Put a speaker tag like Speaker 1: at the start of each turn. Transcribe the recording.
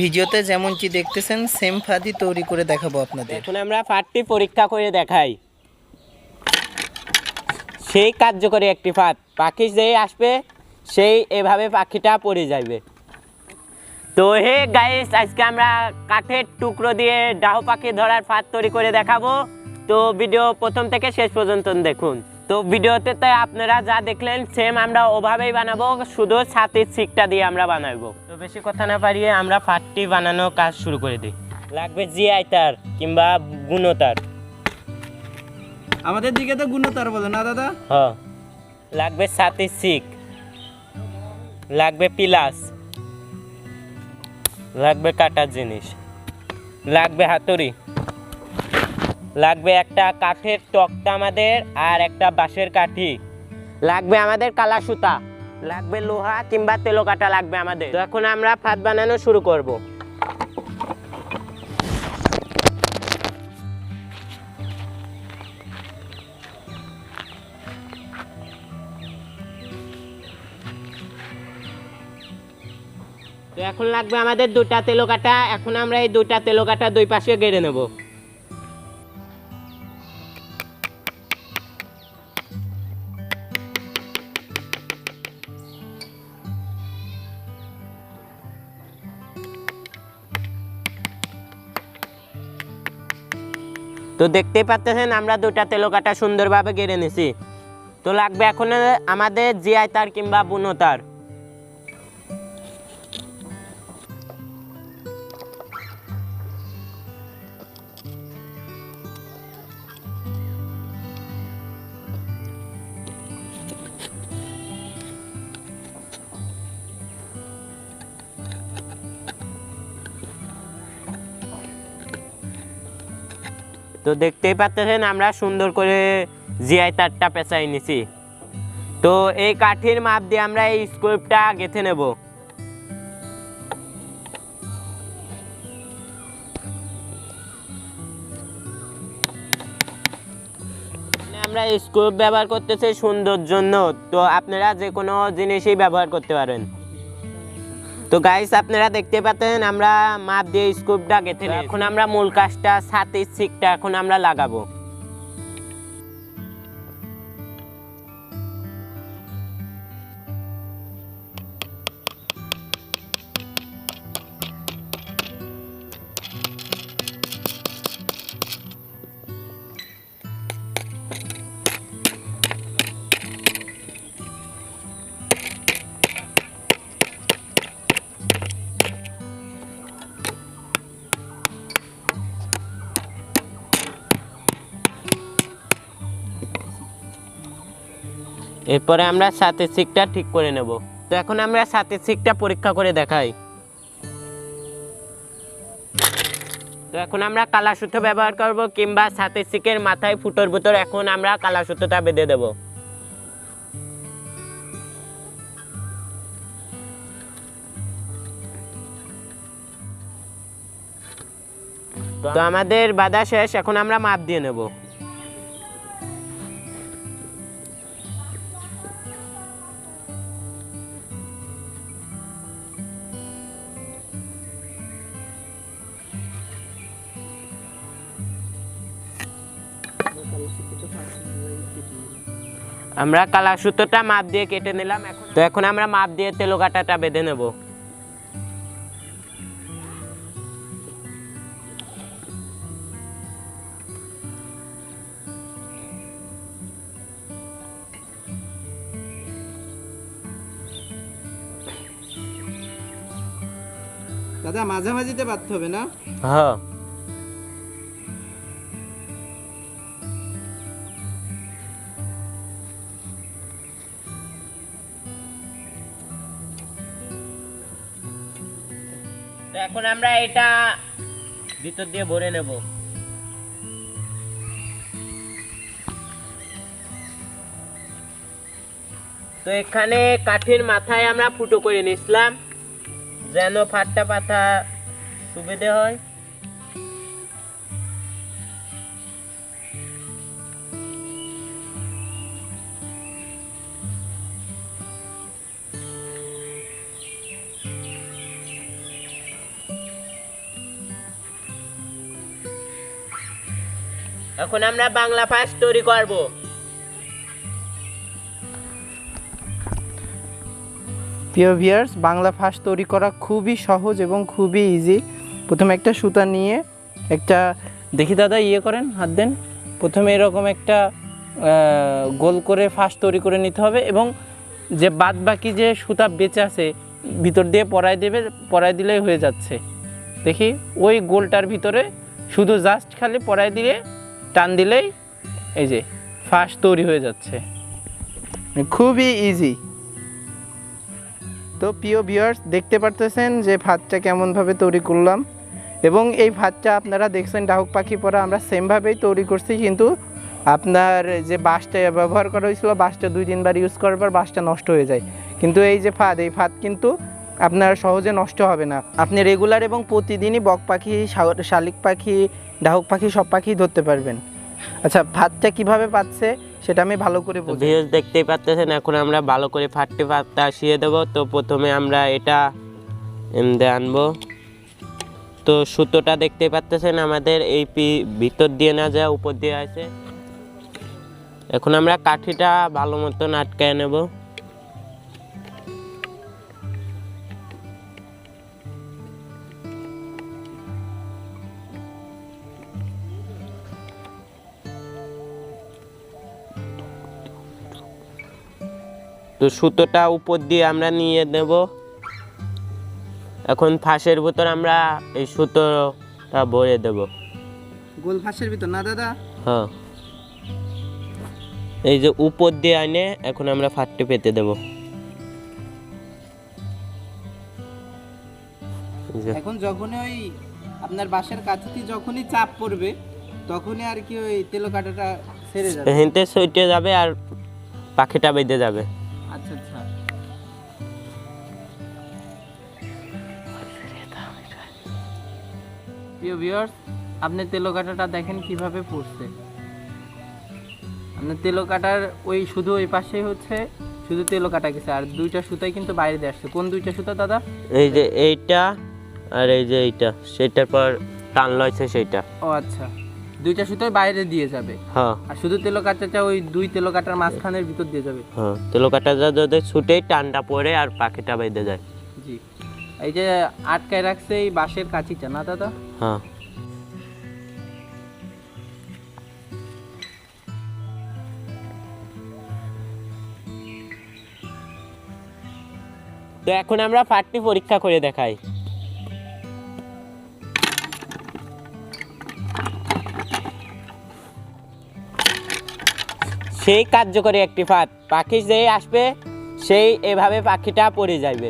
Speaker 1: ভিডিওতে যেমন যেমনটি দেখতেছেন সেম ফাদি তৈরি করে দেখাবো আপনাদের।
Speaker 2: এখন আমরা ফাঁদটি পরীক্ষা করে দেখাই। সেই কার্যকরী একটি ফাঁদ। পাখি যেই আসবে, সেই এভাবে পাখিটা পড়ে যাবে তো হে গাইস আজকে আমরা কাঠের টুকরো দিয়ে ডাহ পাখি ধরার ফাঁদ তৈরি করে দেখাবো। তো ভিডিও প্রথম থেকে শেষ পর্যন্ত দেখুন। তো ভিডিওতে তো আপনারা যা দেখলেন সেম আমরা ওভাবেই বানাবো শুধু ছাতির শিকটা দিয়ে আমরা বানাবো তো বেশি কথা না পারিয়ে আমরা ফাটটি বানানো কাজ শুরু করে দিই। লাগবে জিআই তার কিংবা গুণতার
Speaker 1: আমাদের দিকে তো গুণতার বলে না দাদা?
Speaker 2: হ। লাগবে সাথে সিক লাগবে পিলাস। লাগবে কাটার জিনিস। লাগবে হাতুড়ি। লাগবে একটা কাঠের টকটা আমাদের আর একটা বাঁশের কাঠি। লাগবে আমাদের কালা সুতা। লাগবে লোহা কিংবা তেলো কাটা লাগবে আমাদের। তো এখন আমরা ফাঁদ বানানো শুরু করব। তো এখন লাগবে আমাদের দুটা তেলো কাটা। এখন আমরা এই দুটা তেলো কাটা দুই পাশে গেড়ে নেব। তো দেখতেই পাচ্ছেন আমরা দুটা তেলো কাটা সুন্দরভাবে গেড়ে নিছি। তো লাগবে এখন আমাদের জিআই তার কিংবা বুনো তার। তো দেখতেই পাচ্ছেন, আমরা সুন্দর করে জিআই তারটা পেঁচাই নিছি। তো এই কাঠির মাপ দিয়ে আমরা এই স্কোপটা গেঁথে নেব। আমরা স্কোপ ব্যবহার করতেছি সুন্দর জন্য। তো আপনারা যে কোনো জিনিসই ব্যবহার করতে পারেন। তো গাইস আপনারা দেখতে পাচ্ছেন, আমরা মাপ দিয়ে স্কুপটা গেঁথে এখন আমরা মূল কাজটা সাথে সিকটা এখন আমরা লাগাবো। এরপরে আমরা সাতের শিকটা ঠিক করে নেব। তো এখন আমরা সাতের শিকটা পরীক্ষা করে দেখাই। তো এখন আমরা কালা সুতো ব্যবহার করব কিংবা সাতের শিকের মাথায় ফুটোর ভিতর এখন আমরা কালা সুতোটা বেঁধে দেব। তো আমাদের বাধা শেষ, এখন আমরা মাপ দিয়ে নেব। আমরা কালা সুতোটা মাপ দিয়ে কেটে নিলাম এখন তো এখন আমরা মাপ দিয়ে তেলো কাটাটা বেঁধে নেব।
Speaker 1: দাদা মাঝামাঝিতে বাঁধতে হবে না?
Speaker 2: হ্যাঁ। এখন আমরা এটা ভিতর দিয়ে ভরে নেব। তো এখানে কাঠের মাথায় আমরা ফুটো করে নিয়েছিলাম যেন ফাটটা পাতা সুবিধে হয়। এখন আমরা বাংলা ফাঁস তৈরি করব।
Speaker 1: প্রিয় ভিয়ার্স বাংলা ফাঁস তৈরি করা খুবই সহজ এবং খুবই ইজি প্রথমে একটা সুতা নিয়ে একটা, দেখি দাদা ইয়ে করেন, হাত দেন। প্রথমে এরকম একটা গোল করে ফাঁস তৈরি করে নিতে হবে এবং যে বাদ বাকি যে সুতা বেঁচে আছে, ভিতর দিয়ে পরায় দেবে, পরায় দিলেই হয়ে যাচ্ছে। দেখি, ওই গোলটার ভিতরে শুধু জাস্ট খালি পরায় দিয়ে টান দিলেই এই যে ফাঁস তৈরি হয়ে যাচ্ছে। খুবই ইজি তো প্রিয় ভিউয়ার্স দেখতে পারতেছেন যে ভাতটা কেমনভাবে তৈরি করলাম এবং এই ভাতটা আপনারা দেখছেন ডাহুক পাখি পরা আমরা সেমভাবেই তৈরি করছি, কিন্তু আপনার যে বাঁশটা ব্যবহার করা হয়েছিল, বাঁশটা দুই তিনবার ইউজ করার পর বাঁশটা নষ্ট হয়ে যায়। কিন্তু এই যে ফাঁদ এই ফাঁদ কিন্তু আপনার সহজে নষ্ট হবে না। আপনি রেগুলার এবং প্রতিদিনই বক পাখি শালিক পাখি, ডাহুক পাখি, সব পাখি ধরতে পারবেন। আচ্ছা ভাতটা কীভাবে পাচ্ছে সেটা আমি ভালো করে
Speaker 2: ভিউজ দেখতেই পাচ্ছেন, এখন আমরা ভালো করে ফাটতে ফাটতে আসিয়ে দেবো। তো প্রথমে আমরা এটা এমদে আনব। তো সুতোটা দেখতেই পাচ্ছেন, আমাদের এই পি- ভিতর দিয়ে না যায়, উপর দিয়ে আছে এখন আমরা কাঠিটা ভালো মতন আটকায় নেব। তো সুতোটা উপর দিয়ে আমরা নিয়ে দেব এখন ফাঁসের ভিতর আমরা এই সুতোটা ভরে দেব।
Speaker 1: গোল ফাঁসের ভিতর না দাদা?
Speaker 2: হ্যাঁ। এই যে উপর দিয়ে আনে এখন আমরা ফাটতে পেতে দেব।
Speaker 1: এখন যখনই ওই আপনার বাসার কাছেতে যখনই চাপ পড়বে তখনই আর কি ওই তেলো কাটাটা ছেড়ে যাবে।
Speaker 2: হেঁটে সইটে যাবে আর পাখিটা বেঁধে যাবে।
Speaker 1: আচ্ছা আচ্ছা। প্রিয় ভিউয়ার্স আপনি তেলো কাটাটা দেখেন কীভাবে পড়ছে। আপনার তেলো কাটার ওই শুধু ওই পাশেই হচ্ছে শুধু তেলো কাটা গেছে আর দুইটা সুতাই কিন্তু বাইরে দিয়ে আসছে। কোন দুইটা সুতা দাদা?
Speaker 2: এই যে এইটা আর এই যে এইটা সেটার পর টান লয়েছে সেইটা।
Speaker 1: ও আচ্ছা। দুইটা সুতাই বাইরে দিয়ে যাবে।
Speaker 2: হ্যাঁ।
Speaker 1: আর শুধু তেলো কাটাটা ওই দুই তেলো কাটার মাঝখানের ভিতর দিয়ে যাবে।
Speaker 2: হ্যাঁ তেলো কাটা যদি ছুটেই টানটা পড়ে আর পাখিটা বেঁধে যায়।
Speaker 1: জি। এই যে আটকায় রাখছে এই বাঁশের কাঁচিটা না দাদা?
Speaker 2: হ্যাঁ। তো এখন আমরা ফাটটি পরীক্ষা করে দেখাই। সেই কার্যকরী একটি ফাঁদ। পাখি যেই আসবে সেই এভাবে পাখিটা পড়ে যাবে